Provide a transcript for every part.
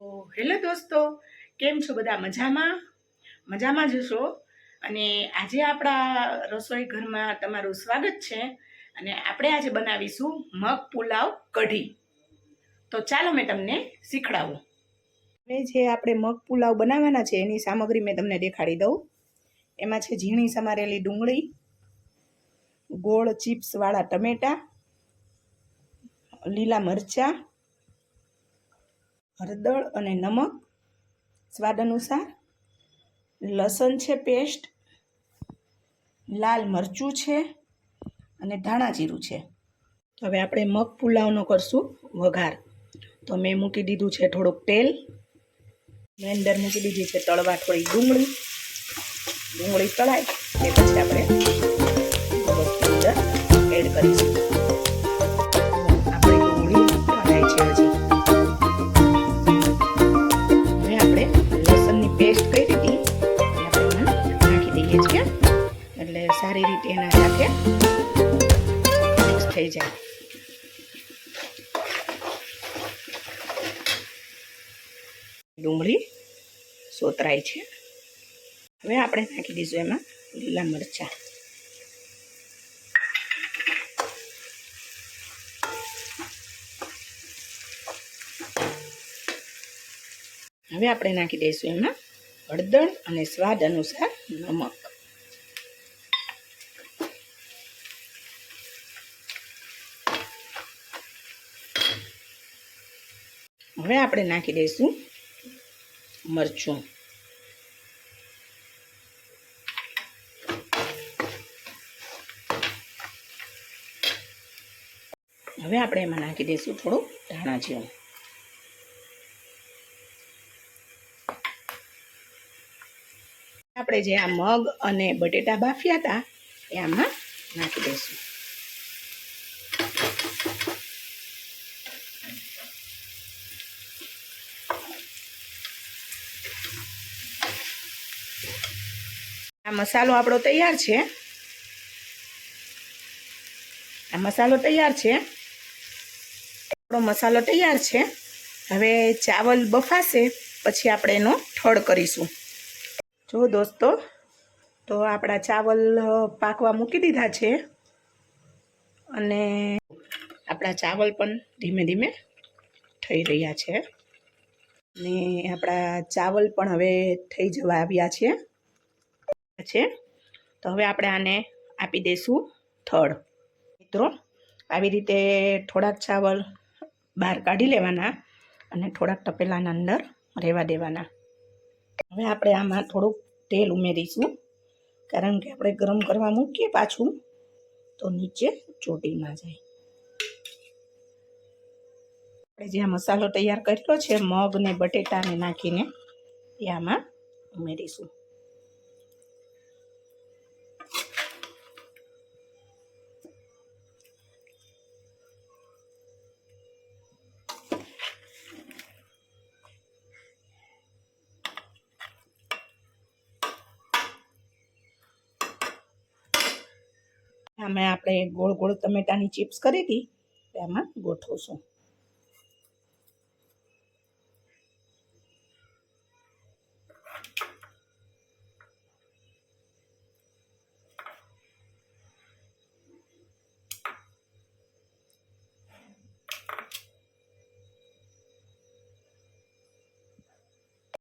Hello દોસ્તો, કેમ છો બધા મજામાં? મજામાં જ હશો અને આજે આપણા રસોઈ ઘરમાં તમારું સ્વાગત છે અને આપણે આજે બનાવીશું મગ પુલાવ કઢી. તો ચાલો મેં તમને શીખડાવું. મેં જે આપણે મગ પુલાવ બનાવવાના છે, એની સામગ્રી મેં તમને દેખાડી દઉં. એમાં છે ઝીણી સમારેલી ડુંગળી, ગોળ ચિપ્સવાળા ટમેટાં, લીલા મરચાં હળદર અને નમક. સ્વાદ અનુસાર લસણ છે પેસ્ટ લાલ મરચું છે અને ધાણા જીરું છે. તો હવે આપણે મગ પુલાવનો કરશું વઘાર. તો મેં મૂકી દીધું છે થોડુંક તેલ. મેં અંદર મૂકી દીધી છે તળવા થોડી ડુંગળી. ડુંગળી તળાય એ પછી આપણે એડ કરીશું. ડુંગળી સોતરાય છે. હવે આપણે નાખી દઈશું એમાં લીલા મરચાં. હવે આપણે નાખી દઈશું એમાં હળદર અને સ્વાદ અનુસાર નમક. હવે આપણે નાખી દઈશું મરચું. હવે આપણે એમાં નાખી દઈશું થોડું ધાણા જીરું. આપણે જે આ મગ અને બટેટા બાફ્યા હતા, એ આમાં નાખી દઈશું. આ મસાલો આપણો તૈયાર છે. આ મસાલો તૈયાર છે. આપણો મસાલો તૈયાર છે. હવે ચાવલ બફાશે, પછી આપણે એનો ઠળ કરીશું. જો દોસ્તો, તો આપણા ચાવલ પાકવા મૂકી દીધા છે. અને આપણા ચાવલ પણ ધીમે ધીમે થઈ રહ્યા છે. ને આપણા ચાવલ પણ હવે થઈ જવા આવ્યા છે. છે. તો હવે આપણે આને આપી દઈશું થડ. મિત્રો, આવી રીતે થોડાક ચાવલ બહાર કાઢી લેવાના અને થોડાક તપેલાના અંદર રહેવા દેવાના. હવે આપણે આમાં થોડુંક તેલ ઉમેરીશું, કારણ કે આપણે ગરમ કરવા મૂકીએ પાછું, તો નીચે ચોટી ના જાય. આપણે જે આ મસાલો તૈયાર કર્યો છે, મગ ને બટેટાને નાખીને એ આમાં ઉમેરીશું. આમાં આપણે ગોળ ગોળ ટમેટાની ચિપ્સ કરી હતી તેમાં ગોઠવશું.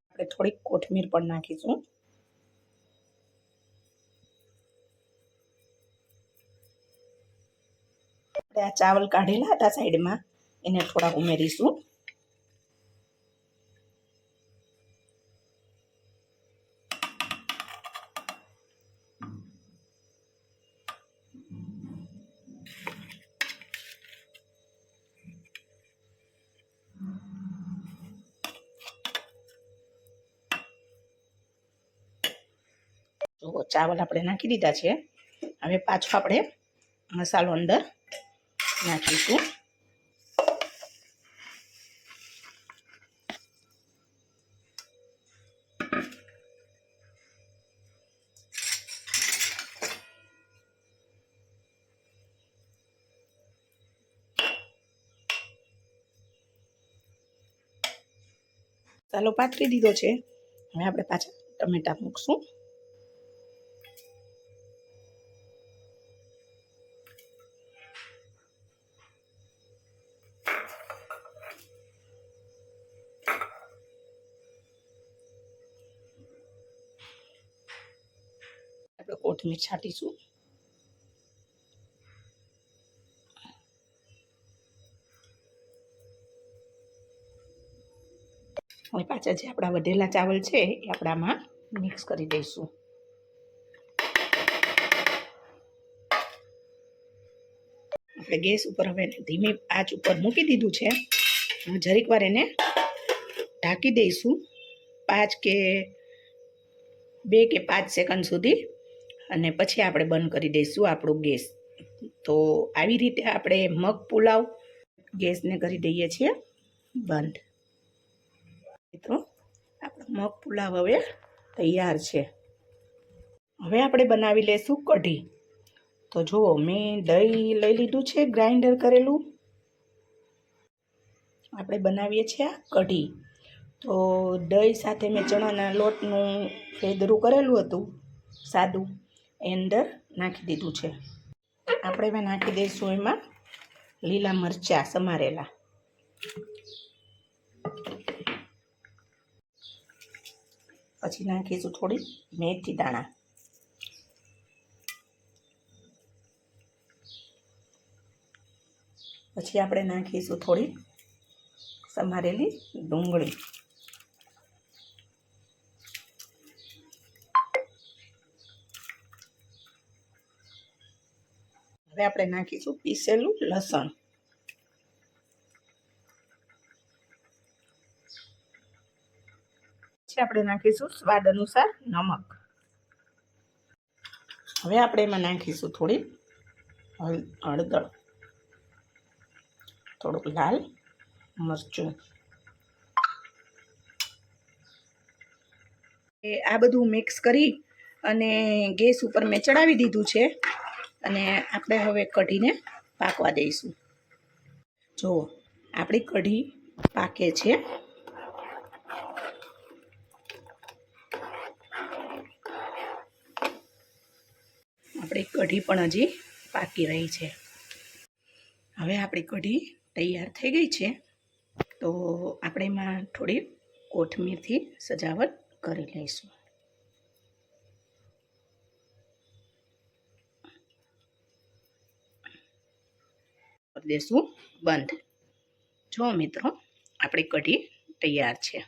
આપણે થોડીક કોથમીર પણ નાખીશું. આ ચાવલ કાઢેલા હતા સાઈડમાં. એને થોડાક ઉમેરીશું. તો ચાવલ આપણે નાખી દીધા છે. હવે પાછો આપણે મસાલો અંદર નાખીશું. મસાલો પાથરી દીધો છે. હવે આપણે પાછા ટમેટા મૂકશું. કોથમીર છાંટીશું. હવે પાછા જે આપણા વધેલા ચાવલ છે એ આપણામાં મિક્સ કરી દઈશું. આપણે ગેસ ઉપર હવે ધીમી આંચ ઉપર મૂકી દીધું છે. જરીક વાર એને ઢાંકી દઈશું. પાંચ કે બે કે પાંચ સેકન્ડ સુધી અને પછી આપણે બંધ કરી દઈશું આપણું ગેસ. તો આવી રીતે આપણે મગ પુલાવ ગેસને કરી દઈએ છીએ બંધ. મિત્રો, આપણો મગ પુલાવ હવે તૈયાર છે. હવે આપણે બનાવી લઈશું કઢી. તો જુઓ, મેં દહીં લઈ લીધું છે, ગ્રાઇન્ડર કરેલું. આપણે બનાવીએ છીએ આ કઢી. તો દહીં સાથે મેં ચણાના લોટનું ફેદરું કરેલું હતું, સાદું. અંદર નાખી દીધું છે. આપણે હવે નાખી દઈશું એમાં લીલા મરચાં સમારેલા. પછી નાખીશું થોડી મેથી દાણા. પછી આપણે નાખીશું થોડી સમારેલી ડુંગળી. હવે આપણે નાખીશું પીસેલું લસણ. આપણે નાખીશું સ્વાદ અનુસાર નમક. હવે આપણે એમાં નાખીશું થોડી હળદર. થોડુંક લાલ મરચું. આ બધું મિક્સ કરી અને ગેસ ઉપર મેં ચડાવી દીધું છે. અને આપણે હવે કઢીને પાકવા દઈશું. જુઓ, આપણી કઢી પાકે છે. આપણી કઢી પણ હજી પાકી રહી છે. હવે આપણી કઢી તૈયાર થઈ ગઈ છે. તો આપણે એમાં થોડી કોથમીરથી સજાવટ કરી લઈશું. દેશું. બંધ. જો મિત્રો આપણી કઢી તૈયાર છે.